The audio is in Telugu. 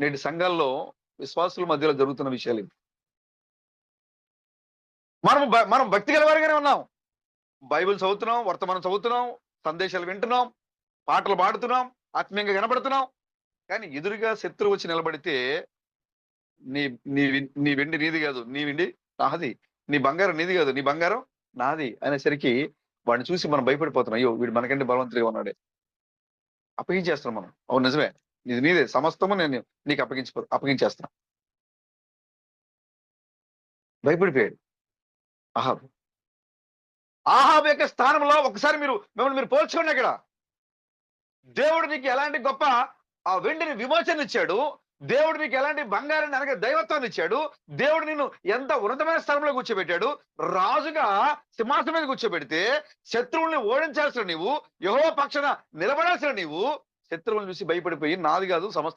నేటి సంఘాల్లో విశ్వాసుల మధ్యలో జరుగుతున్న విషయాలు ఇవి. మనం మనం భక్తి గలవారిగానే ఉన్నాం. బైబిల్ చదువుతున్నాం వర్తమానం చదువుతున్నాం సందేశాలు వింటున్నాం పాటలు పాడుతున్నాం ఆత్మీయంగా కనబడుతున్నాం కానీ ఎదురుగా శత్రువు వచ్చి నిలబడితే నీ నీ వి- నీ వెండి నీది కాదు. నీ వెండి నాది. నీ బంగారం నీది కాదు. నీ బంగారం నాది అనేసరికి వాడిని చూసి మనం భయపడిపోతున్నాం. అయ్యో వీడు మనకంటే బలవంతుడిగా ఉన్నాడే. అప్పగించేస్తున్నాం మనం. అవును నిజమే. ఇది నీదే. సమస్తము నేను నీకు అప్పగించి అప్పగించేస్తాను. భయపడిపోయాడు. అహాబు. ఆహాబ్ యొక్క స్థానంలో ఒకసారి మీరు మిమ్మల్ని మీరు పోల్చుకోండి అక్కడ. దేవుడు నీకు ఎలాంటి గొప్ప ఆ వెండిని విమోచన ఇచ్చాడు. దేవుడు నీకు ఎలాంటి బంగారాన్ని అనగా దైవత్వాన్ని ఇచ్చాడు. దేవుడు నిన్ను ఎంత ఉన్నతమైన స్థలంలో కూర్చోబెట్టాడు. రాజుగా సింహాసనం మీద కూర్చోబెడితే శత్రువుల్ని ఓడించాల్సిన నీవు యహో పక్షన నిలబడాల్సిన నీవు శత్రువులను చూసి భయపడిపోయి నాది కాదు సమస్త